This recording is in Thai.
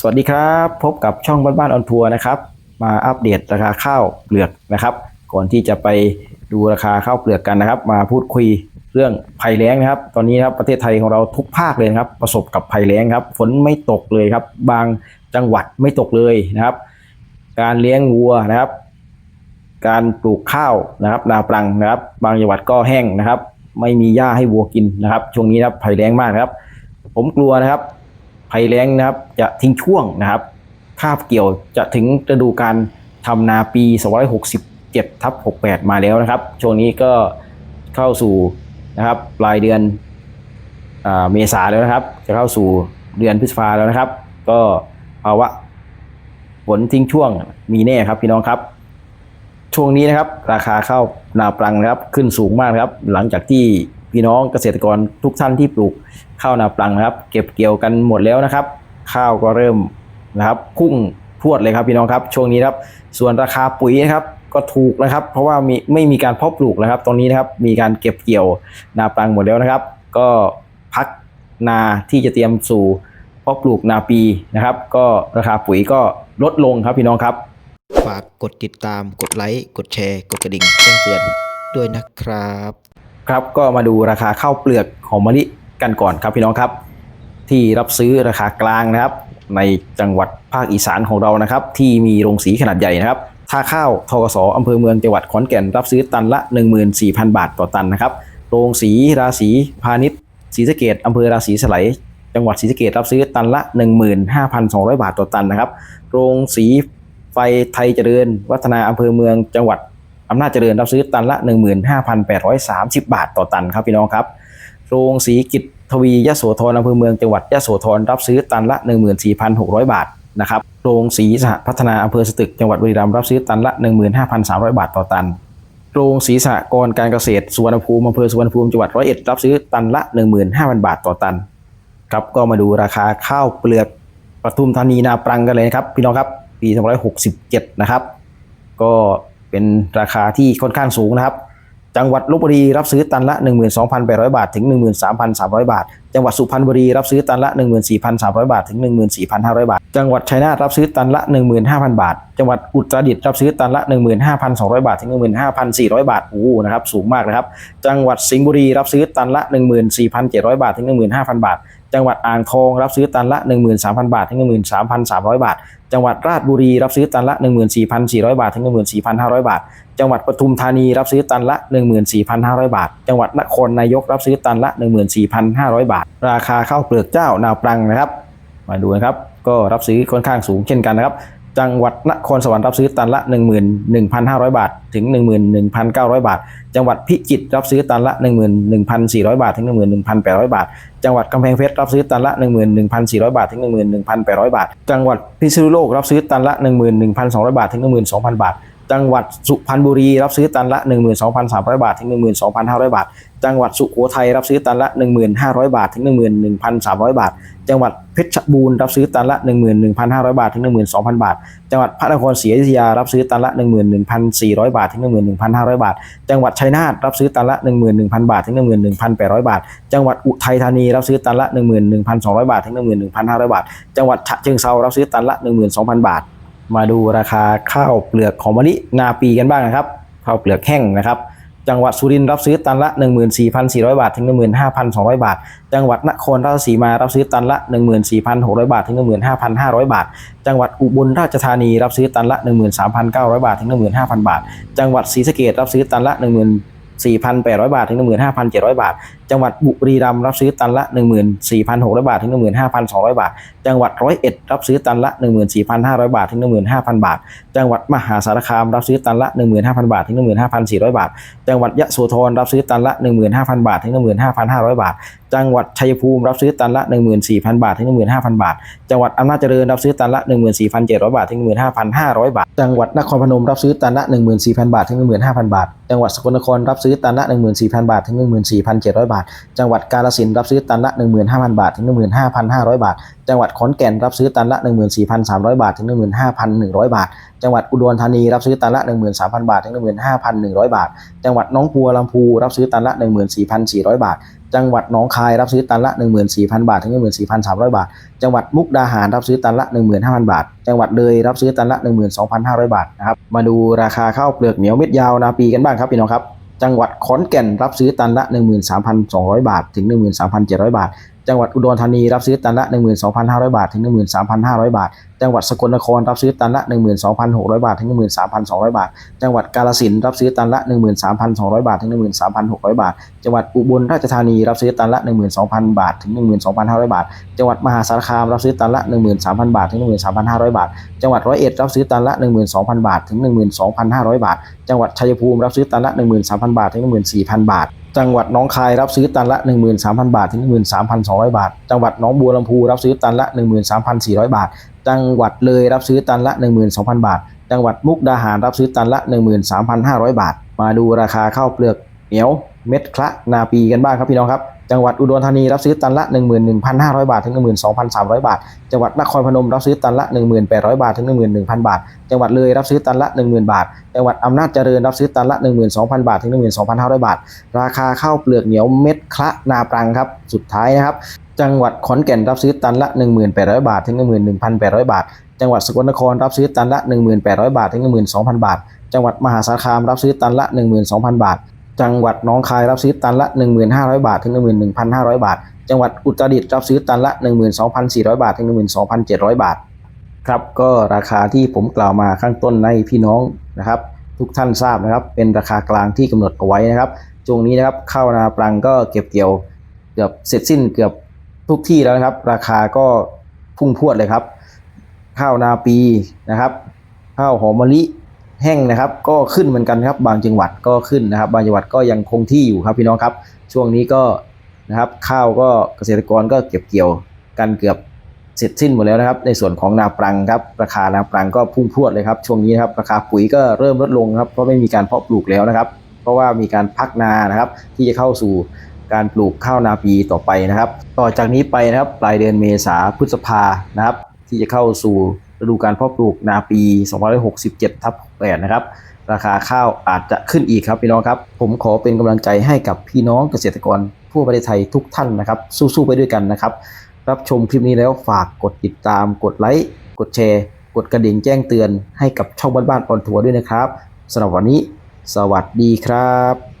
สวัสดีครับ พบกับช่องบ้านบ้านออนทัวร์นะครับ มาอัปเดตราคาข้าวเปลือกนะครับ ก่อนที่จะไปดูราคาข้าวเปลือกกันนะครับ มาพูดคุยเรื่องภัยแล้งนะครับ ตอนนี้ครับประเทศไทยของเราทุกภาคเลยครับประสบกับภัยแล้งครับ ฝนไม่ตกเลยครับ บางจังหวัดไม่ตกเลยนะครับ การเลี้ยงวัวนะครับ การปลูกข้าวนะครับ นาปรังนะครับ บางจังหวัดก็แห้งนะครับ ไม่มีหญ้าให้วัวกินนะครับ ช่วงนี้นะครับภัยแล้งมากนะครับ ผมกลัวนะครับ ภัยแล้งนะครับ จะทิ้งช่วงนะครับคาบเกี่ยวจะถึงฤดูการทำนาปี 267ทับ68 มาแล้วนะครับ ช่วงนี้ก็เข้าสู่นะครับปลายเดือนเมษาแล้วนะครับ จะเข้าสู่เดือนพฤษภาแล้วนะครับ ก็ภาวะฝนทิ้งช่วงมีแน่ครับพี่น้องครับ ช่วงนี้นะครับ ราคาข้าวนาปรังนะครับ ขึ้นสูงมากครับ หลังจากที่พี่น้องเกษตรกรทุกท่านที่ปลูก ข้าวนาปรังนะครับ เก็บเกี่ยวกันหมดแล้วนะครับ ข้าวก็เริ่มนะครับพุ่งพรวดเลยครับพี่น้องครับ ช่วงนี้นะครับ ส่วนราคาปุ๋ยนะครับก็ถูกนะครับ เพราะว่ามีไม่มีการเพาะปลูกนะครับ ตรงนี้นะครับมีการเก็บเกี่ยวนาปรังหมดแล้วนะครับ ก็พักนาที่จะเตรียมสู่เพาะปลูกนาปีนะครับ ก็ราคาปุ๋ยก็ลดลงครับพี่น้องครับ ฝากกดติดตามกดไลค์กดแชร์กดกระดิ่งแจ้งเตือนด้วยนะครับ ครับก็มาดูราคาข้าวเปลือกหอมมะลิ กันก่อนครับพี่น้องครับ ที่รับซื้อราคากลางนะครับ ในจังหวัดภาคอีสานของเรานะครับ ที่มีโรงสีขนาดใหญ่นะครับท่าข้าวทกสอำเภอเมืองจังหวัดขอนแก่นรับซื้อตันละ 14,000 บาทต่อตันนะครับโรงสีราศีพาณิชย์ศรีสะเกดอำเภอราศีสไลจังหวัดศรีสะเกดรับซื้อตันละ 15,200 บาทต่อตันนะครับโรงสีไฟไทยเจริญ วัฒนาอำเภอเมืองจังหวัดอำนาจเจริญรับซื้อตันละ 15,830 บาทต่อตันครับพี่น้องครับ โรงสีกิจทวียโสธรอำเภอเมืองจังหวัดยโสธรรับซื้อตันละ 14,600 บาทนะครับโรงสีสหพัฒนาอำเภอสตึกจังหวัดบุรีรัมย์รับซื้อตันละ 15,300 บาทต่อตันโรงสีสหกรการเกษตรสุวรรณภูมิอำเภอสุวรรณภูมิจังหวัดร้อยเอ็ดรับซื้อตันละ 15,000 บาทต่อตันครับก็มาดูราคาข้าวเปลือกปทุมธานีนาปรังกันเลยนะครับ พี่น้องครับปี2567 นะครับ ก็เป็นราคาที่ค่อนข้างสูงนะครับ จังหวัดลบบุรีรับซื้อตันละ 12,800 บาท ถึง 13,300 บาท จังหวัดสุพรรณบุรีรับซื้อตันละ 14,300 บาท ถึง 14,500 บาท จังหวัดชัยนาทรับซื้อตันละ 15,000 บาท จังหวัดอุตรดิตถ์รับซื้อตันละ 15,200 บาท ถึง 15,400 บาท โอ้นะครับ สูงมากนะครับ จังหวัดสิงห์บุรีรับซื้อตันละ 14,700 บาท ถึง 15,000 บาท จังหวัดอ่างทองรับซื้อตันละ 13,000 บาท ถึง 13,300 บาท จังหวัดราชบุรีรับซื้อตันละ 14,400 บาท ถึง 14,500 บาท จังหวัดปทุมธานีรับซื้อตันละ 14,500 บาท จังหวัดนครนายกรับซื้อตันละ 14,500 บาท ราคาข้าวเปลือกเจ้า นาวปรังนะครับ มาดูนะครับ ก็รับซื้อค่อนข้างสูงเช่นกันนะครับ จังหวัดนครสวรรค์รับซื้อตันละ 11,500 บาท ถึง 11,900 บาท จังหวัดพิจิตรรับซื้อตันละ 11,400 บาท ถึง 11,800 บาท จังหวัดกำแพงเพชรรับซื้อตันละ 11,400 บาท ถึง 11,800 บาท จังหวัดพิษณุโลกรับซื้อตันละ 11,200 บาท ถึง 12,000 บาท จังหวัดสุพรรณบุรีรับซื้อตันละ 12,300 บาท ถึง 12,500 บาท จังหวัดสุโขทัยรับซื้อตันละ 1,500 บาท ถึง 11,300 บาท จังหวัดเพชรบูรณ์รับซื้อตันละ 11,500 บาท ถึง 12,000 บาท จังหวัดพระนครศรีอยุธยารับซื้อตันละ 11,400 บาท ถึง 11,500 บาท จังหวัดชัยนาทรับซื้อตันละ 11,000 บาท ถึง 11,800 บาท จังหวัดอุทัยธานีรับซื้อตันละ 11,200 บาท ถึง 11,500 บาท จังหวัดฉะเชิงเทรารับซื้อตันละ 12,000 บาท มาดูราคาข้าวเปลือกหอมมะลินาปีกันบ้างนะครับข้าวเปลือกแห้งนะครับจังหวัดสุรินทร์รับซื้อตันละ 14,400 บาท ถึง 15,200 บาท จังหวัดนครราชสีมารับซื้อตันละ 14,600 บาท ถึง 15,500 บาท จังหวัดอุบลราชธานีรับซื้อตันละ 13,900 บาท ถึง 15,000 บาท จังหวัดศรีสะเกษรับซื้อตันละ 14,800 บาท ถึง 15,700 บาท จังหวัดบุรีรัมย์รับซื้อตันละ 14,600 บาท ถึง 15,200 บาท จังหวัดร้อยเอ็ดรับซื้อตันละ 14,500 บาท ถึง 15,000 บาท จังหวัดมหาสารคามรับซื้อตันละ 15,000 บาท ถึง 15,400 บาท จังหวัดยะโสธรรับซื้อตันละ 15,000 บาท ถึง 15,500 บาท จังหวัดชัยภูมิรับซื้อตันละ 14,000 บาท ถึง 15,000 บาท จังหวัดอำนาจเจริญรับซื้อตันละ 14,700 บาท ถึง 15,500 บาท จังหวัดนครพนมรับซื้อตันละ 14,000 บาท ถึง 15,000 บาท จังหวัดสกลนครรับซื้อตันละ 14,000 บาท ถึง 14,700 บาทาท จังหวัดกาฬสินรับซื้อตันละ 15,000 บาท ถึง 15,500 บาท จังหวัดขอนแก่นรับซื้อตันละ 14,300 บาท ถึง 15,100 บาท จังหวัดอุดรธานีรับซื้อตันละ 13,000 บาท ถึง 15,100 บาท จังหวัดน้องบัวลำพูรับซื้อตันละ 14,400 บาทจังหวัดหนองคายรับซื้อตันละ 14,000 บาท ถึง 14,300 บาท จังหวัดมุกดาหารรับซื้อตันละ 15,000 บาท จังหวัดเลยรับซื้อตันละ 12,500 บาทนะครับ มาดูราคาข้าวเปลือกเหนียวเม็ดยาวนาปีกันบ้างครับพี่น้องครับ จังหวัดขอนแก่นรับซื้อตันละ 13,200 บาท ถึง 13,700 บาท จังหวัดอุดรธานีรับซื้อตันละ 12,500 บาท ถึง 13,500 บาท จังหวัดสกลนครรับซื้อตันละ 12,600 บาท ถึง 13,200 บาท จังหวัดกาฬสินธุ์รับซื้อตันละ 13,200 บาท ถึง 13,600 บาท จังหวัดอุบลราชธานีรับซื้อตันละ 12,000 บาท ถึง 12,500 บาท จังหวัดมหาสารคามรับซื้อตันละ 13,000 บาท ถึง 13,500 บาท จังหวัดร้อยเอ็ดรับซื้อตันละ 12,000 บาท ถึง 12,500 บาท จังหวัดชัยภูมิรับซื้อตันละ 13,000 บาท ถึง 14,000 บาท จังหวัดน้องคายรับซื้อตันละ 13,000 บาท ถึง 13,200 บาท จังหวัดหนองบัวลำพูรับซื้อตันละ 13,400 บาท จังหวัดเลยรับซื้อตันละ 12,000 บาท จังหวัดมุกดาหารรับซื้อตันละ 13,500 บาท มาดูราคาข้าวเปลือกเหนียวเม็ดคละนาปีกันบ้างครับพี่น้องครับ จังหวัดอุดรธานีรับซื้อตันละ 11,500 บาท ถึง 12,300 บาท จังหวัดนครพนมรับซื้อตันละ 1,800 บาท ถึง 11,000 บาท จังหวัดเลยรับซื้อตันละ 10,000 บาท จังหวัดอำนาจเจริญรับซื้อตันละ 12,000 บาท ถึง 12,500 บาท ราคาข้าวเปลือกเหนียวเม็ดคละนาปรังครับ สุดท้ายนะครับ จังหวัดขอนแก่นรับซื้อตันละ 1,800 บาท ถึง 11,800 บาท จังหวัดสกลนครรับซื้อตันละ 1,800 บาท ถึง 12,000 บาท จังหวัดมหาสารคามรับซื้อตันละ 12,000 บาท จังหวัดหนองคายรับซื้อตันละ 1,500 บาท ถึง 11,500 บาท จังหวัดอุตรดิตถ์รับซื้อตันละ 12,400 บาท ถึง 12,700 บาท ครับก็ราคาที่ผมกล่าวมาข้างต้นในพี่น้องนะครับ ทุกท่านทราบนะครับ เป็นราคากลางที่กำหนดเอาไว้นะครับช่วงนี้นะครับข้าวนาปรังก็เก็บเกี่ยวเกือบเสร็จสิ้นเกือบทุกที่แล้วนะครับ ราคาก็พุ่งพรวดเลยครับ ข้าวนาปีนะครับ ข้าวหอมมะลิ แห้งนะครับ ก็ขึ้นเหมือนกันครับ บางจังหวัดก็ขึ้นนะครับ บางจังหวัดก็ยังคงที่อยู่ครับพี่น้องครับ ช่วงนี้ก็นะครับข้าวก็เกษตรกรก็เก็บเกี่ยวกันเกือบเสร็จสิ้นหมดแล้วนะครับ ในส่วนของนาปรังครับราคานาปรังก็พุ่งพรวดเลยครับช่วงนี้นครับราคาปุ๋ยก็เริ่มลดลงครับเพราะไม่มีการเพาะปลูกแล้วนะครับ เพราะว่ามีการพักนานะครับ ที่จะเข้าสู่การปลูกข้าวนาปีต่อไปนะครับ ต่อจากนี้ไปนะครับปลายเดือนเมษาพฤษภานะครับ ที่จะเข้าสู่ ฤดูการเพาะปลูกนาปี 2567ทับ8นะครับ ราคาข้าวอาจจะขึ้นอีกครับพี่น้องครับ ผมขอเป็นกำลังใจให้กับพี่น้องเกษตรกรทั่วประเทศไทยทุกท่านนะครับ สู้ๆไปด้วยกันนะครับ รับชมคลิปนี้แล้วฝากกดติดตาม กดไลค์ กดแชร์ กดกระดิ่งแจ้งเตือนให้กับช่องบ้านๆออนทัวร์ด้วยนะครับสำหรับวันนี้ สวัสดีครับ